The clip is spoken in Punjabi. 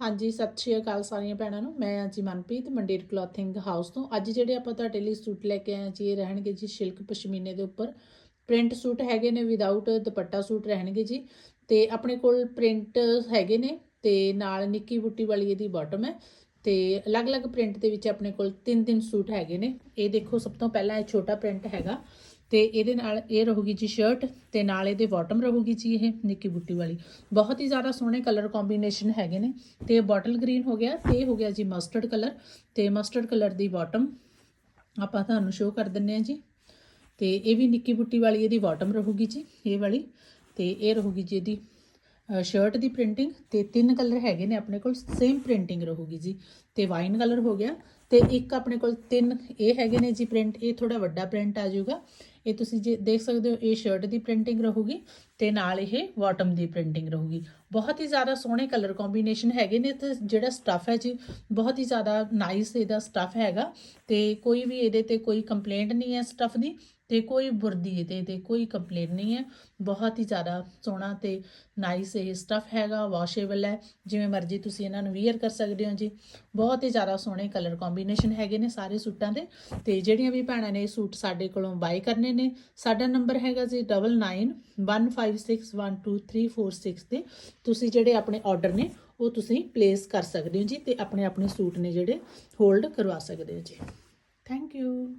ਹਾਂਜੀ, ਸਤਿ ਸ਼੍ਰੀ ਅਕਾਲ ਸਾਰੀਆਂ ਭੈਣਾਂ ਨੂੰ। ਮੈਂ ਜੀ ਮਨਪ੍ਰੀਤ, ਮੰਡੀਰ ਕਲੋਥਿੰਗ ਹਾਊਸ ਤੋਂ। ਅੱਜ ਜਿਹੜੇ ਆਪਾਂ ਤੁਹਾਡੇ ਲਈ ਸੂਟ ਲੈ ਕੇ ਆਏ ਜੀ, ਇਹ ਰਹਿਣਗੇ ਜੀ ਸਿਲਕ ਪਸ਼ਮੀਨੇ ਦੇ ਉੱਪਰ। ਪ੍ਰਿੰਟ ਸੂਟ ਹੈਗੇ ਨੇ ਵਿਦਆਊਟ ਦੁਪੱਟਾ ਸੂਟ ਰਹਿਣਗੇ ਜੀ। ਤੇ ਆਪਣੇ ਕੋਲ ਪ੍ਰਿੰਟ ਹੈਗੇ ਨੇ ਤੇ ਨਾਲ ਨਿੱਕੀ ਬੁੱਟੀ ਵਾਲੀ ਇਹਦੀ ਬਾਟਮ ਹੈ। ਤੇ ਅਲੱਗ-ਅਲੱਗ ਪ੍ਰਿੰਟ ਦੇ ਵਿੱਚ ਆਪਣੇ ਕੋਲ ਤਿੰਨ ਤਿੰਨ ਸੂਟ ਹੈਗੇ ਨੇ। ਇਹ ਦੇਖੋ, ਸਭ ਤੋਂ ਪਹਿਲਾਂ ਇਹ ਛੋਟਾ ਪ੍ਰਿੰਟ ਹੈਗਾ ਤੇ ਇਹਦੇ ਨਾਲ ਇਹ ਰਹੂਗੀ ਜੀ ਸ਼ਰਟ ਤੇ ਨਾਲ ਇਹਦੇ ਬਾਟਮ ਰਹੂਗੀ ਜੀ ਇਹ ਨਿੱਕੀ ਬੁੱਟੀ ਵਾਲੀ। ਬਹੁਤ ਹੀ ਜ਼ਿਆਦਾ ਸੋਹਣੇ ਕਲਰ ਕੰਬੀਨੇਸ਼ਨ ਹੈਗੇ ਨੇ ਤੇ ਇਹ ਬੋਟਲ ਗ੍ਰੀਨ ਹੋ ਗਿਆ ਤੇ ਇਹ ਹੋ ਗਿਆ ਜੀ ਮਸਟਰਡ ਕਲਰ ਤੇ ਮਸਟਰਡ ਕਲਰ ਦੀ ਬਾਟਮ ਆਪਾਂ ਤੁਹਾਨੂੰ ਸ਼ੋਅ ਕਰ ਦਿੰਨੇ ਆ ਜੀ। ਤੇ ਇਹ ਵੀ ਨਿੱਕੀ ਬੁੱਟੀ ਵਾਲੀ, ਇਹਦੀ ਬਾਟਮ ਰਹੂਗੀ ਜੀ, ਇਹ ਵਾਲੀ ਤੇ ਇਹ ਰਹੂਗੀ ਜੀ ਇਹਦੀ ਸ਼ਰਟ ਦੀ ਪ੍ਰਿੰਟਿੰਗ ਤੇ ਤਿੰਨ ਕਲਰ ਹੈਗੇ ਨੇ ਆਪਣੇ ਕੋਲ ਸੇਮ ਪ੍ਰਿੰਟਿੰਗ ਰਹੂਗੀ ਜੀ। ਤੇ ਵਾਈਨ ਕਲਰ ਹੋ ਗਿਆ ਤੇ ਇੱਕ ਆਪਣੇ ਕੋਲ ਤਿੰਨ ਇਹ ਹੈਗੇ ਨੇ ਜੀ ਪ੍ਰਿੰਟ ਇਹ ਥੋੜਾ ਵੱਡਾ ਪ੍ਰਿੰਟ ਆ ਜਾਊਗਾ। ਇਹ ਤੁਸੀਂ ਜੇ ਦੇਖ ਸਕਦੇ ਹੋ, ਇਹ ਸ਼ਰਟ ਦੀ ਪ੍ਰਿੰਟਿੰਗ ਰਹੂਗੀ ਤੇ ਨਾਲ ਇਹ ਬਾਟਮ ਦੀ ਪ੍ਰਿੰਟਿੰਗ ਰਹੂਗੀ। ਬਹੁਤ ਹੀ ਜ਼ਿਆਦਾ ਸੋਹਣੇ ਕਲਰ ਕੰਬੀਨੇਸ਼ਨ ਹੈਗੇ ਨੇ ਤੇ ਜਿਹੜਾ ਸਟੱਫ ਹੈ ਜੀ, ਬਹੁਤ ਹੀ ਜ਼ਿਆਦਾ ਨਾਈਸ ਇਹਦਾ ਸਟੱਫ ਹੈਗਾ। ਤੇ ਕੋਈ ਵੀ ਇਹਦੇ ਤੇ ਕੋਈ ਕੰਪਲੇਂਟ ਨਹੀਂ ਹੈ ਸਟੱਫ ਦੀ ਤੇ ਕੋਈ ਬੁਰਦੀ ਇਹਦੇ ਤੇ ਕੋਈ ਕੰਪਲੇਂਟ ਨਹੀਂ ਹੈ। ਬਹੁਤ ਹੀ ਜ਼ਿਆਦਾ ਸੋਹਣਾ ਤੇ ਨਾਈਸ ਇਹ ਸਟੱਫ ਹੈਗਾ ਵਾਸ਼ੇਬਲ ਹੈ। ਜਿਵੇਂ ਮਰਜ਼ੀ ਤੁਸੀਂ ਇਹਨਾਂ ਨੂੰ ਵੇਅਰ ਕਰ ਸਕਦੇ ਹੋ ਜੀ। ਬਹੁਤ ਹੀ ਜ਼ਿਆਦਾ ਸੋਹਣੇ ਕਲਰ ਕੰਬੀਨੇਸ਼ਨ ਹੈਗੇ ਨੇ ਸਾਰੇ ਸੂਟਾਂ ਦੇ। ਤੇ ਜਿਹੜੀਆਂ ਵੀ ਭੈਣਾਂ ਨੇ ਇਹ ਸੂਟ ਸਾਡੇ ਕੋਲੋਂ ਬਾਈ ਕਰਨੇ ਨੇ। ਸਾਡਾ ਨੰਬਰ ਹੈਗਾ ਜੀ 9915612346 ਤੇ। ਤੁਸੀਂ ਜਿਹੜੇ ਆਪਣੇ ਆਰਡਰ ਨੇ, ਉਹ ਤੁਸੀਂ ਪਲੇਸ ਕਰ ਸਕਦੇ ਹੋ ਜੀ ਤੇ ਆਪਣੇ ਆਪਣੇ ਸੂਟ ਨੇ ਜਿਹੜੇ ਹੋਲਡ ਕਰਵਾ ਸਕਦੇ ਹੋ ਜੀ। Thank you